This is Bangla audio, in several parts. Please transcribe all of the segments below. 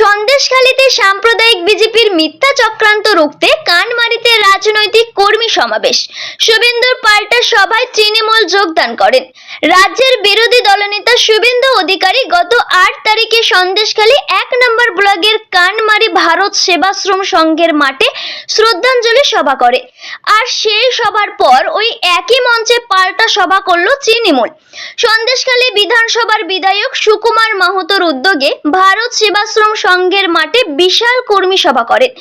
সন্দেশখালীতে সাম্প্রদায়িক বিজেপির মিথ্যা চক্রান্ত রুখতে কানমারিতে রাজনৈতিক কর্মী সমাবেশ। শুভেন্দুর পাল্টা সভায় তৃণমূল যোগদান করেন। রাজ্যের বিরোধী দলনেতা শুভেন্দু অধিকারী গত আট তারিখে সন্দেশখালী এক নম্বর ব্লকের কানমারি ভারত সেবাশ্রম সংঘের মাঠে শ্রদ্ধাঞ্জলি সভা করে। আর সেই সভার পর ওই একই মঞ্চে পাল্টা সভা করল তৃণমূল। সন্দেশখালী বিধানসভার বিধায়ক সুকুমার মাহাতোর উদ্যোগে ভারত সেবাশ্রম সংঘের মাঠে বিশাল কর্মী সভা করেন।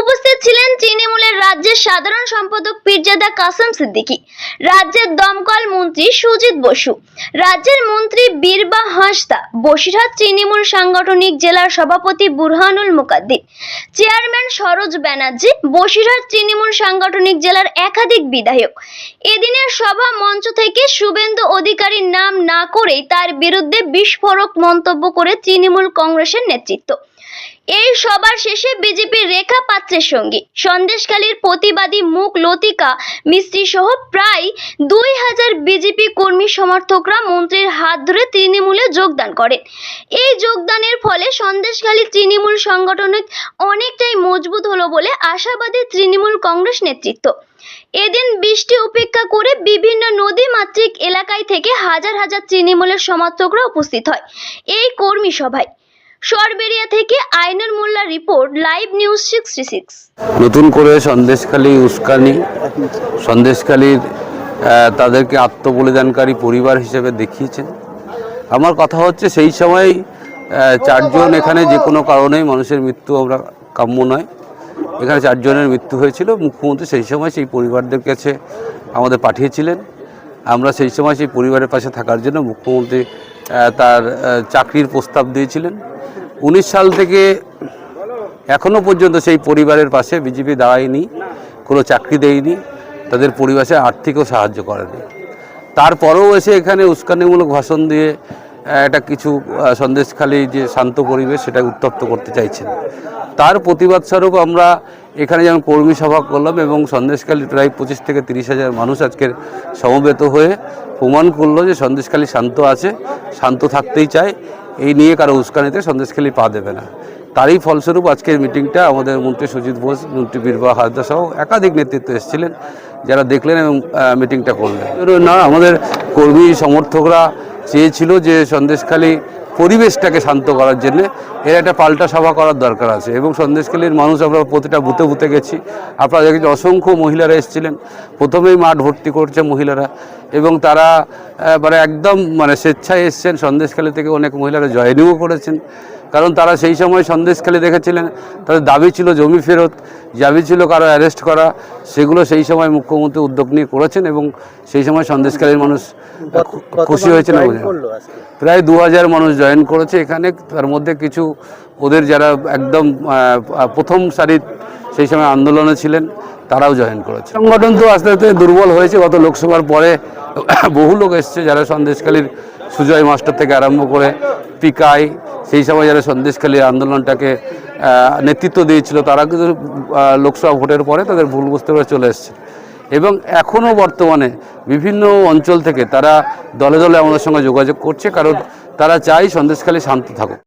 উপস্থিত ছিলেন তৃণমূলের রাজ্যের সাধারণ সম্পাদক পীরজাদা কাসম সিদ্দিকী, রাজ্যের দমকল মন্ত্রী সুজিত বসু, রাজ্যের মন্ত্রী বীরবা হাঁসদা, বসিরহাট তৃণমূল সাংগঠনিক জেলার সভাপতি বুরহানুল মুকাদ্দির, চেয়ারম্যান সরোজ ব্যানার্জি, বসিরহাট তৃণমূল সাংগঠনিক জেলার একাধিক বিধায়ক। এদিনের সভা মঞ্চ থেকে শুভেন্দু অধিকারীর নাম না করেই তার বিরুদ্ধে বিস্ফোরক মন্তব্য করে তৃণমূল কংগ্রেসের নেতৃত্ব। এই সবার শেষে বিজেপির রেখা পাত্রের সঙ্গে। সন্দেশখালীর প্রতিবাদী মুখ লতিকা, মিস্ত্রি সহ প্রায় দুই হাজার বিজেপি কর্মী সমর্থকরা মন্ত্রীর হাত ধরে তৃণমূলে যোগদান করেন। এই যোগদানের ফলে সন্দেশখালী তৃণমূল সংগঠনিক অনেকটাই মজবুত হলো বলে আশাবাদী তৃণমূল কংগ্রেস নেতৃত্ব। এদিন বৃষ্টি উপেক্ষা করে বিভিন্ন নদী মাতৃক এলাকায় থেকে হাজার হাজার তৃণমূলের সমর্থকরা উপস্থিত হয় এই কর্মী সভায়। সরবেরিয়া থেকে Ainul Molla report, live news sixty six. নতুন করে সন্দেশখালী উস্কানি, সন্দেশখালীর তাদেরকে আত্মবলিদানকারী পরিবার হিসেবে দেখিয়েছেন। আমার কথা হচ্ছে সেই সময় চারজন এখানে যে কোনো কারণেই মানুষের মৃত্যু আমরা কাম্য নয়। এখানে চারজনের মৃত্যু হয়েছিল। মুখ্যমন্ত্রী সেই সময় সেই পরিবারদের কাছে আমাদের পাঠিয়েছিলেন। আমরা সেই সময় সেই পরিবারের পাশে থাকার জন্য মুখ্যমন্ত্রী তার চাকরির প্রস্তাব দিয়েছিলেন। উনিশ সাল থেকে এখনও পর্যন্ত সেই পরিবারের পাশে বিজেপি দাঁড়ায়নি, কোনো চাকরি দেয়নি, তাদের পরিবেশে আর্থিকও সাহায্য করেনি। তারপরেও এসে এখানে উস্কানিমূলক ভাষণ দিয়ে একটা কিছু সন্দেশখালী যে শান্ত পরিবেশ সেটা উত্তপ্ত করতে চাইছেন। তার প্রতিবাদ স্বরূপ আমরা এখানে যেমন কর্মী সভা করলাম এবং সন্দেশখালী প্রায় পঁচিশ থেকে তিরিশ হাজার মানুষ আজকের সমবেত হয়ে প্রমাণ করল যে সন্দেশখালী শান্ত আছে, শান্ত থাকতেই চায়। এই নিয়ে কারও উস্কানিতে সন্দেশখালী পা দেবে না। তারই ফলস্বরূপ আজকের মিটিংটা আমাদের মন্ত্রী সুজিত বোস, মন্ত্রী বীরবা হাজদা সহ একাধিক নেতৃত্ব এসেছিলেন, যারা দেখলেন এবং মিটিংটা করলেন। না, আমাদের কর্মী সমর্থকরা চেয়েছিল যে সন্দেশখালী পরিবেশটাকে শান্ত করার জন্য এর একটা পাল্টা সভা করার দরকার আছে। এবং সন্দেশখালীর মানুষ আমরা প্রতিটা বুথে বুথে গেছি। আপনারা দেখেছি অসংখ্য মহিলারা এসেছিলেন। প্রথমেই মাঠ ভর্তি করছে মহিলারা। এবং তারা মানে একদম মানে স্বেচ্ছায় এসছেন। সন্দেশখালী থেকে অনেক মহিলারা জয়েনিংও করেছেন। কারণ তারা সেই সময় সন্দেশখালী দেখেছিলেন। তাদের দাবি ছিল জমি ফেরত দাবি ছিল কারও অ্যারেস্ট করা। সেগুলো সেই সময় মুখ্যমন্ত্রী উদ্যোগ নিয়ে করেছেন এবং সেই সময় সন্দেশখালীর মানুষ খুশি হয়েছেন প্রায় দু হাজার মানুষ জয়েন করেছে এখানে। তার মধ্যে কিছু ওদের যারা একদম প্রথম সারির সেই সময় আন্দোলনে ছিলেন, তারাও জয়েন করেছে। সংগঠন তো আস্তে আস্তে দুর্বল হয়েছে। গত লোকসভার পরে বহু লোক এসছে যারা সন্দেশখালীর সুজয় মাস্টার থেকে আরম্ভ করে পিকাই, সেই সময় যারা সন্দেশখালী আন্দোলনটাকে নেতৃত্ব দিয়েছিল, তারা কিন্তু লোকসভা ভোটের পরে তাদের ভুল বুঝতে পেরে চলে এসছে। এবং এখনও বর্তমানে বিভিন্ন অঞ্চল থেকে তারা দলে দলে আমাদের সঙ্গে যোগাযোগ করছে। কারণ তারা চাই সন্দেশখালী শান্ত থাকুক।